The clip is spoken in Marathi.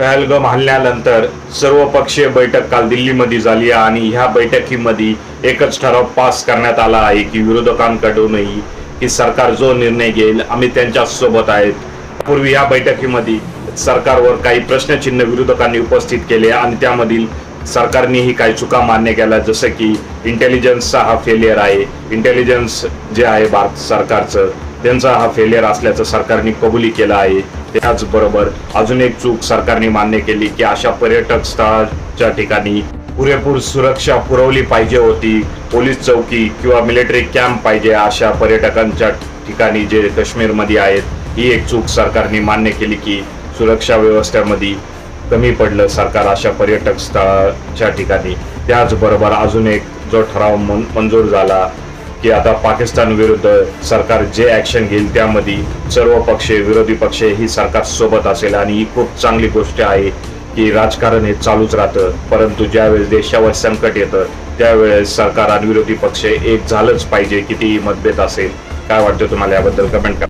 पहलगम हल्ल्यानंतर सर्वपक्षीय बैठक काल दिल्लीमध्ये झाली आणि ह्या बैठकीमध्ये एकच ठराव पास करण्यात आला आहे की विरोधकांकडूनही की सरकार जो निर्णय घेईल आम्ही त्यांच्यासोबत आहेत. पूर्वी या बैठकीमध्ये सरकारवर काही प्रश्नचिन्ह विरोधकांनी उपस्थित केले आणि त्यामधील सरकारनेही काही चुका मान्य केल्या जसं की इंटेलिजन्सचा हा फेलियर आहे. इंटेलिजन्स जे आहे भारत सरकारचं त्यांचा हा फेलियर असल्याचं सरकारने कबुली केलं आहे. त्याचबरोबर अजून एक चूक सरकारने मान्य केली की अशा पर्यटक स्थळाच्या ठिकाणी पुरेपूर सुरक्षा पुरवली पाहिजे होती. पोलीस चौकी किंवा मिलिटरी कॅम्प पाहिजे अशा पर्यटकांच्या ठिकाणी जे काश्मीरमध्ये आहेत ही एक चूक सरकारने मान्य केली की सुरक्षा व्यवस्थेमध्ये कमी पडलं सरकार अशा पर्यटक स्थळाच्या ठिकाणी. त्याचबरोबर अजून एक जो ठराव मंजूर झाला की आता पाकिस्तान विरुद्ध सरकार जे ऍक्शन घेईल त्यामध्ये सर्व पक्ष विरोधी पक्ष ही सरकार सोबत असेल. आणि ही खूप चांगली गोष्ट आहे की राजकारण हे चालूच राहतं. परंतु ज्यावेळेस देशावर संकट येतं त्यावेळेस सरकार आणि विरोधी पक्ष एक झालंच पाहिजे कितीही मतभेद असेल. काय वाटतं तुम्हाला याबद्दल? कमेंट करा.